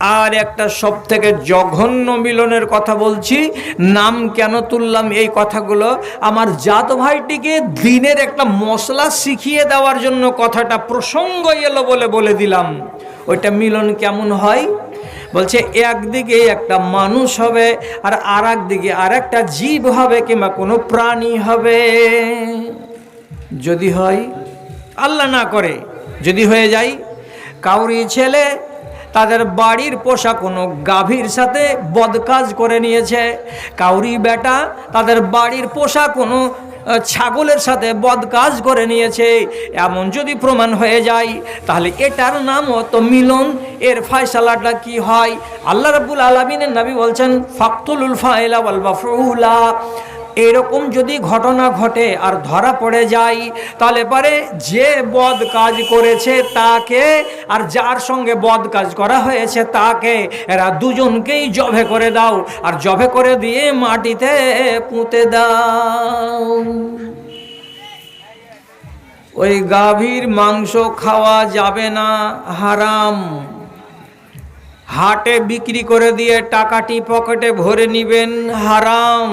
আর একটা সব থেকে জঘন্য মিলনের কথা বলছি, নাম কেন তুললাম এই কথাগুলো? আমার জাত ভাইটিকে দিনের একটা মশলা শিখিয়ে দেওয়ার জন্য কথাটা প্রসঙ্গ এলো বলে বলে দিলাম। ওইটা মিলন কেমন হয়? বলছে, একদিকে একটা মানুষ হবে আর আর একদিকে আর একটা জীব হবে কিংবা কোনো প্রাণী হবে। যদি হয়, আল্লাহ না করে, যদি হয়ে যায়, কাউরি ছেলে তাদের বাড়ির পোষা কোনো গাভীর সাথে বদকাজ করে নিয়েছে। কাউরি বেটা তাদের বাড়ির পোষা কোনো ছাগলের সাথে বদকাজ করে নিয়েছে। এমন যদি প্রমাণ হয়ে যায়, তাহলে এটার নামও তো মিলন। এর ফায়সালাটা কি হয়? আল্লাহ রাব্বুল আলমিনের নবী বলছেন, ফাকতুলুল ফাইলা ওয়াল মাফউলা এরকম যদি ঘটনা ঘটে আর ধরা পড়ে যায়, তাহলে পরে যে বদ কাজ করেছে তাকে আর যার সঙ্গে বদ কাজ করা হয়েছে তাকে এরা দুজনকেই জবে করে দাও আর জবে করে দিয়ে মাটিতে পুঁতে দাও। ওই গাভীর মাংস খাওয়া যাবে না, হারাম। হাটে বিক্রি করে দিয়ে টাকাটি পকেটে ভরে নিবেন, হারাম।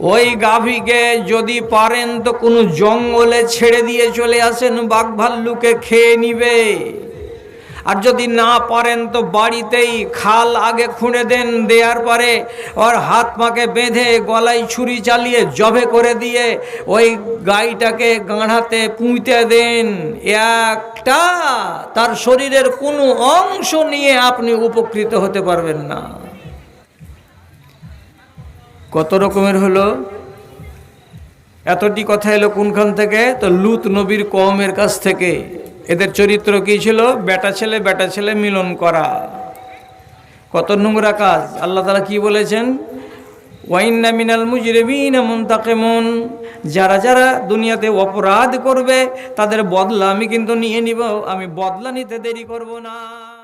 ওই গাভীকে যদি পারেন তো কোনো জঙ্গলে ছেড়ে দিয়ে চলে আসেন, বাঘ ভাল্লুকে খেয়ে নিবে। আর যদি না পারেন তো বাড়িতেই খাল আগে খুঁড়ে দেন, দেওয়ার পরে ওর হাত পাকে বেঁধে গলায় ছুরি চালিয়ে জবে করে দিয়ে ওই গাইটাকে গাঁড়াতে পুঁতে দেন। একটা, তার শরীরের কোনো অংশ নিয়ে আপনি উপকৃত হতে পারবেন না। কত রকমের হলো? এতটি কথা এলো কোনখান থেকে? তো লুত নবীর কমের কাছ থেকে। এদের চরিত্র কি ছিল? বেটা ছেলে বেটা ছেলে মিলন করা। কত নোংরা কাজ। আল্লাহ তালা কি বলেছেন? ওয়াইন্না মিনাল মুজরিমিন এমন তাকে মন যারা যারা দুনিয়াতে অপরাধ করবে, তাদের বদলা আমি কিন্তু নিয়ে নিব। আমি বদলা নিতে দেরি করব না।